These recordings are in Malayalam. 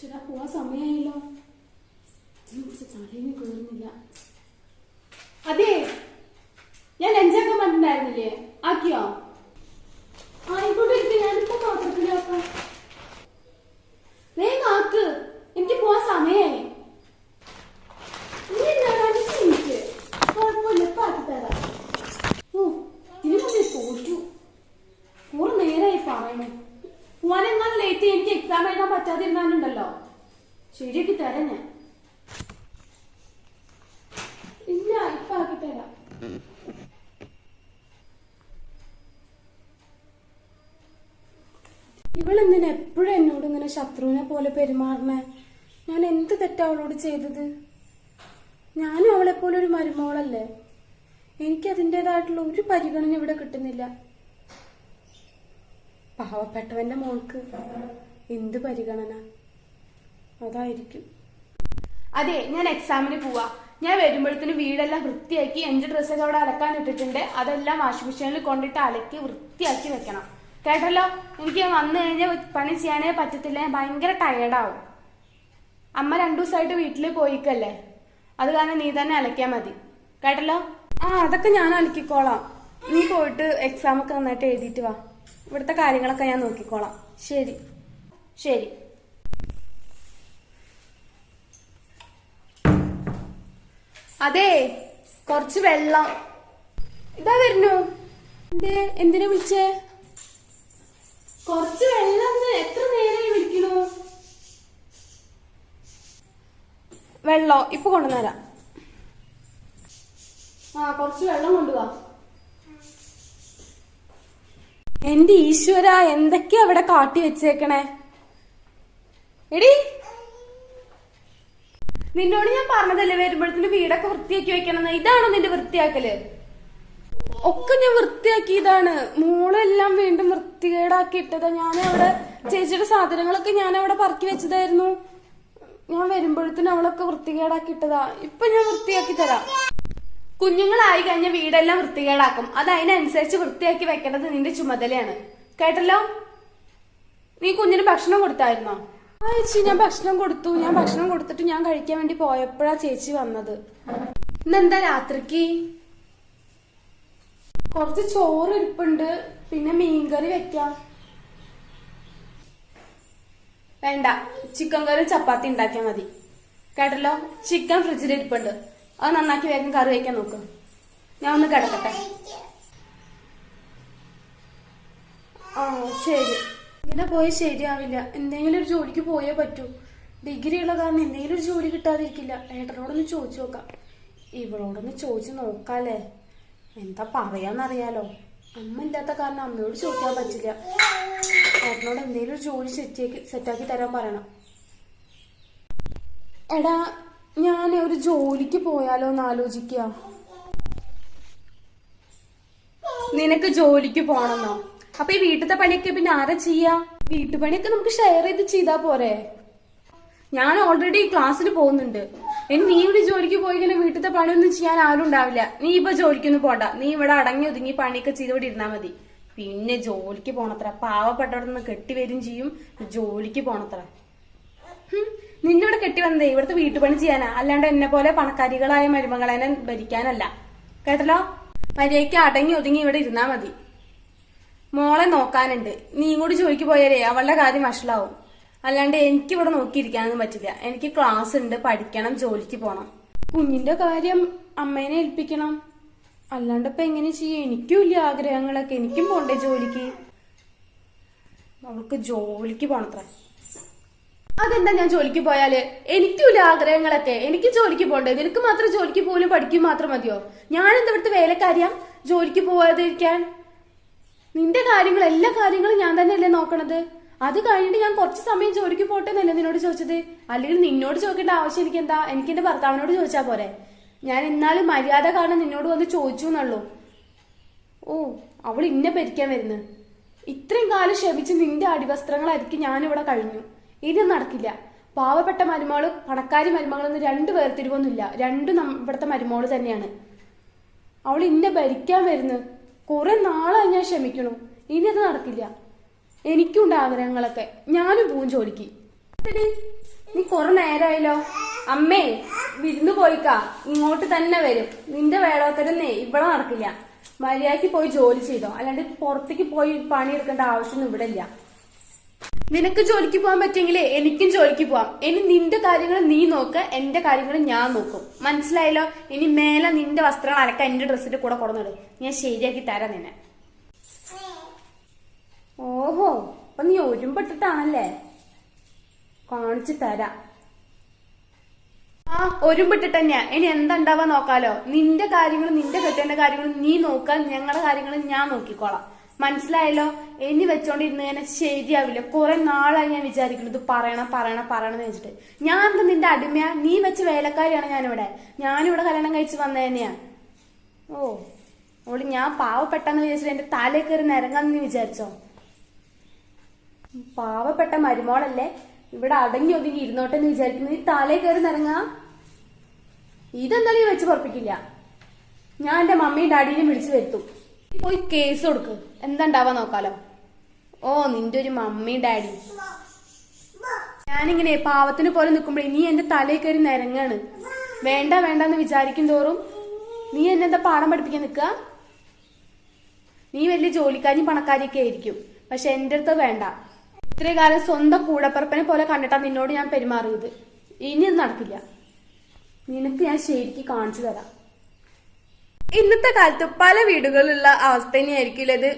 ശരാ പോവാൻ സമയമായല്ലോ ഇതിനെ കുറിച്ച് തലേന്ന് കയറുന്നില്ല അതെ ഞാൻ ലഞ്ചാക്കാൻ പറഞ്ഞിട്ടുണ്ടായിരുന്നില്ലേ ആക്കിയോ? ആയിക്കോട്ടെ ഞാനിപ്പോ പാത്രത്തിലാക്കാം. വേഗം ആക്ക്. എനിക്ക് പോവാൻ നേരമായി പറയണു. പോവാനെന്നാൽ ലേറ്റ് എനിക്ക് എക്സാം എഴുതാൻ പറ്റാതിരുന്നാലുണ്ടല്ലോ. ശരിയാക്കി തരാം ഞാൻ. ഇല്ല ഇപ്പൊ ആക്കി തരാം. ഇവളെന്തിനാ എപ്പോഴും എന്നോട് ഇങ്ങനെ ശത്രുവിനെ പോലെ പെരുമാറണേ ഞാൻ എന്ത് തെറ്റാ അവളോട് ചെയ്തത്? ഞാനും അവളെപ്പോലെ പോലെ ഒരു മരുമോളല്ലേ? എനിക്ക് അതിന്റെതായിട്ടുള്ള ഒരു പരിഗണന ഇവിടെ കിട്ടുന്നില്ല. പാവപ്പെട്ടവന്റെ മോൾക്ക് എന്ത് പരിഗണന? അതായിരിക്കും. അതെ ഞാൻ എക്സാമിന് പോവാ. ഞാൻ വരുമ്പോഴത്തേന് വീടെല്ലാം വൃത്തിയാക്കി എന്റെ ഡ്രസ്സൊക്കെ അവിടെ അലക്കാൻ ഇട്ടിട്ടുണ്ട്. അതെല്ലാം വാഷിംഗ് മെഷീനിൽ കൊണ്ടിട്ട് അലക്കി വൃത്തിയാക്കി വെക്കണം. കേട്ടല്ലോ? എനിക്ക് വന്നു കഴിഞ്ഞാൽ പണി ചെയ്യാനേ പറ്റത്തില്ല. ഞാൻ ഭയങ്കര ടയേർഡാവും അമ്മ രണ്ടു ദിവസമായിട്ട് വീട്ടിൽ പോയിക്കല്ലേ? അത് കാരണം നീ തന്നെ അലക്കിയാൽ മതി. കേട്ടല്ലോ? ആ അതൊക്കെ ഞാൻ അലക്കിക്കോളാം. നീ പോയിട്ട് എക്സാമൊക്കെ നന്നായിട്ട് എഴുതിയിട്ട് വാ. ഇവിടുത്തെ കാര്യങ്ങളൊക്കെ ഞാൻ നോക്കിക്കോളാം. ശരി. ശരി. അതെ കുറച്ച് വെള്ളം. ഇതാ വരുന്നു. എന്തേ എന്തിനാ വിളിച്ചേ? കുറച്ച് വെള്ളം എത്ര നേരമായി വിളിക്കണു വെള്ളോ ഇപ്പൊ കൊണ്ടുവന്നരാം. ആ കുറച്ച് വെള്ളം കൊണ്ടുവാ. എന്റെ ഈശ്വര എന്തൊക്കെയാ അവിടെ കാട്ടി വെച്ചേക്കണേ? എടി നിന്നോട് ഞാൻ പറഞ്ഞതല്ലേ വരുമ്പോഴത്തേക്ക് വീടൊക്കെ വൃത്തിയാക്കി വെക്കണം ഇതാണോ നിന്റെ വൃത്തിയാക്കൽ? ഒക്കെ ഞാൻ വൃത്തിയാക്കി ഇതാണ്. മോളെല്ലാം വീണ്ടും വൃത്തികേടാക്കി ഇട്ടതാ ഞാൻ അവിടെ ചേച്ചിയുടെ സാധനങ്ങളൊക്കെ ഞാൻ അവിടെ പറക്കി വെച്ചതായിരുന്നു. ഞാൻ വരുമ്പോഴത്തേനും അവളൊക്കെ വൃത്തികേടാക്കി ഇട്ടതാ ഇപ്പൊ ഞാൻ വൃത്തിയാക്കി തരാം. കുഞ്ഞുങ്ങളായി കഴിഞ്ഞ വീടെല്ലാം വൃത്തികേടാക്കും. അത് അതിനനുസരിച്ച് വൃത്തിയാക്കി വെക്കേണ്ടത് നിന്റെ ചുമതലയാണ്. കേട്ടല്ലോ? നീ കുഞ്ഞിന് ഭക്ഷണം കൊടുത്തായിരുന്നോ? ആ ചേച്ചി ഞാൻ ഭക്ഷണം കൊടുത്തു. ഞാൻ ഭക്ഷണം കൊടുത്തിട്ട് ഞാൻ കഴിക്കാൻ വേണ്ടി പോയപ്പോഴാ ചേച്ചി വന്നത്. ഇന്നെന്താ രാത്രിക്ക്? കുറച്ച് ചോറ് ഇരിപ്പുണ്ട്. പിന്നെ മീൻകറി വെക്കാം. വേണ്ട. ചിക്കൻ കറി ചപ്പാത്തി ഉണ്ടാക്കിയാൽ മതി. കേട്ടല്ലോ? ചിക്കൻ ഫ്രിഡ്ജിൽ ഇരിപ്പുണ്ട്. അത് നന്നാക്കി വേഗം കറി വയ്ക്കാൻ നോക്ക്. ഞാൻ ഒന്ന് കിടക്കട്ടെ. ആ ശരി. ഇങ്ങനെ പോയി ശരിയാവില്ല. എന്തെങ്കിലും ഒരു ജോലിക്ക് പോയേ പറ്റൂ. ഡിഗ്രി ഉള്ള കാരണം എന്തെങ്കിലും ഒരു ജോലി കിട്ടാതിരിക്കില്ല. ഏട്ടനോടൊന്ന് ചോദിച്ചു നോക്കാം. ഇവളോടൊന്ന് ചോദിച്ചു നോക്കാല്ലേ? എന്താ പറയാന്നറിയാലോ. അമ്മ ഇല്ലാത്ത കാരണം അമ്മയോട് ചോദിക്കാൻ പറ്റില്ല. ഏട്ടനോട് എന്തെങ്കിലും ഒരു ജോലി സെറ്റാക്കി സെറ്റാക്കി തരാൻ പറയണം. എടാ ഞാൻ ഒരു ജോലിക്ക് പോയാലോ എന്ന് ആലോചിക്കുക നിനക്ക് ജോലിക്ക് പോണെന്നോ? അപ്പൊ ഈ വീട്ടിലത്തെ പണിയൊക്കെ പിന്നെ ആരാ ചെയ്യാ? വീട്ടുപണിയൊക്കെ നമുക്ക് ഷെയർ ചെയ്ത് ചെയ്താ പോരെ. ഞാൻ ഓൾറെഡി ക്ലാസ്സിൽ പോകുന്നുണ്ട്. ഇനി നീ ഇവിടെ ജോലിക്ക് പോയി കഴിഞ്ഞാൽ വീട്ടിലത്തെ പണിയൊന്നും ചെയ്യാൻ ആരും ഉണ്ടാവില്ല. നീ ഇപ്പൊ ജോലിക്കൊന്നും പോണ്ട. നീ ഇവിടെ അടങ്ങി ഒതുങ്ങി പണിയൊക്കെ ചെയ്ത് ഇവിടെ ഇരുന്നാ മതി. പിന്നെ ജോലിക്ക് പോണത്ര പാവപ്പെട്ടവിടെ നിന്ന് കെട്ടി വരും ചെയ്യും. ജോലിക്ക് പോണത്ര. നിന്നോട് കെട്ടി വന്നതേ ഇവിടുത്തെ വീട്ടുപണി ചെയ്യാനാ. അല്ലാണ്ട് എന്നെ പോലെ പണക്കാരികളായ മരുമകളെ ഭരിക്കാനല്ല. കേട്ടല്ലോ? മര്യാദയ്ക്ക് അടങ്ങി ഒതുങ്ങി ഇവിടെ ഇരുന്നാ മതി. മോളെ നോക്കാനുണ്ട്. നീ കൂടി ജോലിക്ക് പോയാലേ അവളുടെ കാര്യം വഷളാവും. അല്ലാണ്ട് എനിക്ക് ഇവിടെ നോക്കിയിരിക്കാനൊന്നും പറ്റില്ല. എനിക്ക് ക്ലാസ് ഉണ്ട് പഠിക്കണം ജോലിക്ക് പോണം. കുഞ്ഞിന്റെ കാര്യം അമ്മേനെ ഏൽപ്പിക്കണം. അല്ലാണ്ട് ഇപ്പൊ എങ്ങനെ ചെയ്യും? എനിക്കും ഇല്ല ആഗ്രഹങ്ങളൊക്കെ. എനിക്കും പോണ്ടേ ജോലിക്ക്? അവൾക്ക് ജോലിക്ക് പോണത്ര. അതെന്താ ഞാൻ ജോലിക്ക് പോയാൽ? എനിക്കില്ല ആഗ്രഹങ്ങളൊക്കെ. എനിക്ക് ജോലിക്ക് പോണ്ടേ നിനക്ക് മാത്രം ജോലിക്ക് പോലും പഠിക്കും മാത്രം മതിയോ? ഞാനെന്താ ഇവിടുത്തെ വേലക്കാരിയാ? ജോലിക്ക് പോവാതിരിക്കാൻ? നിന്റെ കാര്യങ്ങൾ എല്ലാ കാര്യങ്ങളും ഞാൻ തന്നെയല്ലേ നോക്കണത്? അത് കഴിഞ്ഞിട്ട് ഞാൻ കുറച്ച് സമയം ജോലിക്ക് പോട്ടെ എന്നല്ലേ നിന്നോട് ചോദിച്ചത്? അല്ലെങ്കിൽ നിന്നോട് ചോദിക്കേണ്ട ആവശ്യം എനിക്ക് എന്താ എനിക്ക് എന്റെ ഭർത്താവിനോട് ചോദിച്ചാ പോരെ? ഞാൻ എന്നാലും മര്യാദ കാരണം നിന്നോട് വന്ന് ചോദിച്ചു എന്നുള്ളൂ. ഓ അവൾ ഇന്നെ ഭരിക്കാൻ വരുന്നു ഇത്രയും കാലം ക്ഷമിച്ച് നിന്റെ അടിവസ്ത്രങ്ങളായിരിക്കും ഞാനിവിടെ കഴിഞ്ഞു. ഇതൊന്നും നടക്കില്ല. പാവപ്പെട്ട മരുമകൾ പണക്കാരി മരുമകളെന്ന് രണ്ട് വേർതിരിവൊന്നുമില്ല. രണ്ടും ഇവിടുത്തെ മരുമകൾ തന്നെയാണ്. അവൾ ഇന്നെ ഭരിക്കാൻ വരുന്നു. കുറെ നാളായി ഞാൻ ക്ഷമിക്കണു. ഇനി അത് നടക്കില്ല. എനിക്കുണ്ട് ആഗ്രഹങ്ങളൊക്കെ. ഞാനും പോവും ജോലിക്ക്. നീ കുറെ നേരമായല്ലോ അമ്മേ വിരുന്ന് പോയിക്കാ. ഇങ്ങോട്ട് തന്നെ വരും. നിന്റെ വേളോത്തരന്നേ ഇവിടെ നടക്കില്ല. മര്യാദയ്ക്ക് പോയി ജോലി ചെയ്തോ. അല്ലാണ്ട് പുറത്തേക്ക് പോയി പണിയെടുക്കേണ്ട ആവശ്യമൊന്നും ഇവിടെ ഇല്ല നിനക്ക് ജോലിക്ക് പോകാൻ പറ്റുമെങ്കിലേ എനിക്കും ജോലിക്ക് പോവാം. ഇനി നിന്റെ കാര്യങ്ങൾ നീ നോക്ക് എന്റെ കാര്യങ്ങൾ ഞാൻ നോക്കും. മനസ്സിലായല്ലോ? ഇനി മേലെ നിന്റെ വസ്ത്രങ്ങൾ അലക്കാൻ എന്റെ ഡ്രസ്സിന്റെ കൂടെ കൊടുന്നിട് ഞാൻ ശരിയാക്കി തരാം നിന്നെ. ഓഹോ അപ്പൊ നീ ഒരുമ്പിട്ടിട്ടാണല്ലേ? കാണിച്ചു തരാ. ആ ഒരുമ്പിട്ടിട്ട് തന്നെയാ ഇനി എന്താ നോക്കാലോ? നിന്റെ കാര്യങ്ങളും നിന്റെ കെട്ടേന്റെ കാര്യങ്ങളും നീ നോക്കാൻ ഞങ്ങളുടെ കാര്യങ്ങളും ഞാൻ നോക്കിക്കോളാം. മനസ്സിലായല്ലോ? ഇനി വെച്ചോണ്ടിരുന്ന് തന്നെ ശരിയാവില്ല. കുറെ നാളായി ഞാൻ വിചാരിക്കുന്നത് പറയണം പറയണം പറയണം എന്ന് വെച്ചിട്ട്. ഞാൻ എന്താ നിന്റെ അടിമയാ? നീ വെച്ച വേലക്കാരിയാണ് ഞാനിവിടെ. ഞാനിവിടെ കല്യാണം കഴിച്ച് വന്ന തന്നെയാ. ഓ ഓൾ ഞാൻ പാവപ്പെട്ടെന്ന് വിചാരിച്ചിട്ട് എന്റെ തലേ കയറി നിരങ്ങാന്ന് നീ വിചാരിച്ചോ? പാവപ്പെട്ട മരുമോളല്ലേ? ഇവിടെ അടങ്ങി ഒതുങ്ങി ഇരുന്നോട്ടെ എന്ന് വിചാരിക്കുന്നു. ഈ തലേ കയറി ഇതെന്തായാലും നീ വെച്ച് പറപ്പിക്കില്ല? ഞാൻ എന്റെ മമ്മിയും ഡാഡിനെയും വിളിച്ചു വരുത്തും. നീ പോയി കേസ് കൊടുക്ക്. എന്താ ഉണ്ടാവാൻ നോക്കാലോ? ഓ നിന്റെ ഒരു മമ്മി ഡാഡി. ഞാനിങ്ങനെ പാവത്തിന് പോലെ നിൽക്കുമ്പോഴേ നീ എന്റെ തലയിൽ കയറി നിരങ്ങാണ്. വേണ്ട വേണ്ട എന്ന് വിചാരിക്കും തോറും നീ എന്നെ എന്താ പാഠം പഠിപ്പിക്കാൻ നിൽക്കുക? നീ വലിയ ജോലിക്കാരും പണക്കാരിയൊക്കെ ആയിരിക്കും. പക്ഷെ എന്റെ അടുത്ത് വേണ്ട. ഇത്രയും കാലം സ്വന്തം കൂടപ്പറപ്പനെ പോലെ കണ്ടിട്ടാ നിന്നോട് ഞാൻ പെരുമാറിയത്. ഇനി ഇത് നടക്കില്ല. നിനക്ക് ഞാൻ ശരിക്ക് കാണിച്ചു തരാം. ഇന്നത്തെ കാലത്ത് പല വീടുകളിലുള്ള അവസ്ഥ തന്നെയായിരിക്കില്ല? ഇത്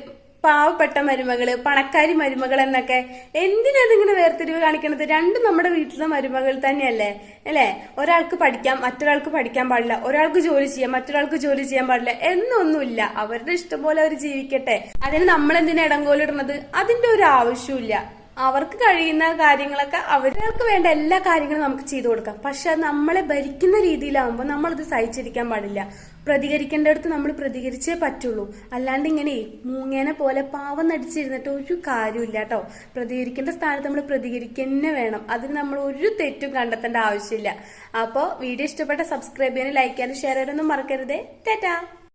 പാവപ്പെട്ട മരുമകൾ പണക്കാരി മരുമകൾ എന്നൊക്കെ. എന്തിനാ ഇതിങ്ങനെ വേർതിരിവ് കാണിക്കണത്? രണ്ടും നമ്മുടെ വീട്ടിലെ മരുമകൾ തന്നെയല്ലേ? അല്ലേ? ഒരാൾക്ക് പഠിക്കാം മറ്റൊരാൾക്ക് പഠിക്കാൻ പാടില്ല. ഒരാൾക്ക് ജോലി ചെയ്യാം മറ്റൊരാൾക്ക് ജോലി ചെയ്യാൻ പാടില്ല. എന്നൊന്നുമില്ല. അവരുടെ ഇഷ്ടം പോലെ അവർ ജീവിക്കട്ടെ. അതിന് നമ്മൾ എന്തിനാ ഇടങ്കോലിടുന്നത് അതിന്റെ ഒരു ആവശ്യമില്ല അവർക്ക് കഴിയുന്ന കാര്യങ്ങളൊക്കെ അവർക്ക് വേണ്ട എല്ലാ കാര്യങ്ങളും നമുക്ക് ചെയ്തു കൊടുക്കാം. പക്ഷെ നമ്മളെ ഭരിക്കുന്ന രീതിയിലാവുമ്പോൾ നമ്മളത് സഹിച്ചിരിക്കാൻ പാടില്ല. പ്രതികരിക്കേണ്ടടുത്ത് നമ്മൾ പ്രതികരിച്ചേ പറ്റുള്ളൂ. അല്ലാണ്ട് ഇങ്ങനെ മൂങ്ങേനെ പോലെ പാവം നടിച്ചിരുന്നിട്ട് ഒരു കാര്യമില്ല കേട്ടോ പ്രതികരിക്കേണ്ട സ്ഥാനത്ത് നമ്മൾ പ്രതികരിക്കന്നെ വേണം. അതിന് നമ്മൾ ഒരു തെറ്റും കണ്ടെത്തേണ്ട ആവശ്യമില്ല. അപ്പോൾ വീഡിയോ ഇഷ്ടപ്പെട്ട സബ്സ്ക്രൈബ് ചെയ്യാനും ലൈക്ക് ചെയ്യാനും ഷെയർ ചെയ്യാനൊന്നും മറക്കരുതേ. ടാറ്റാ.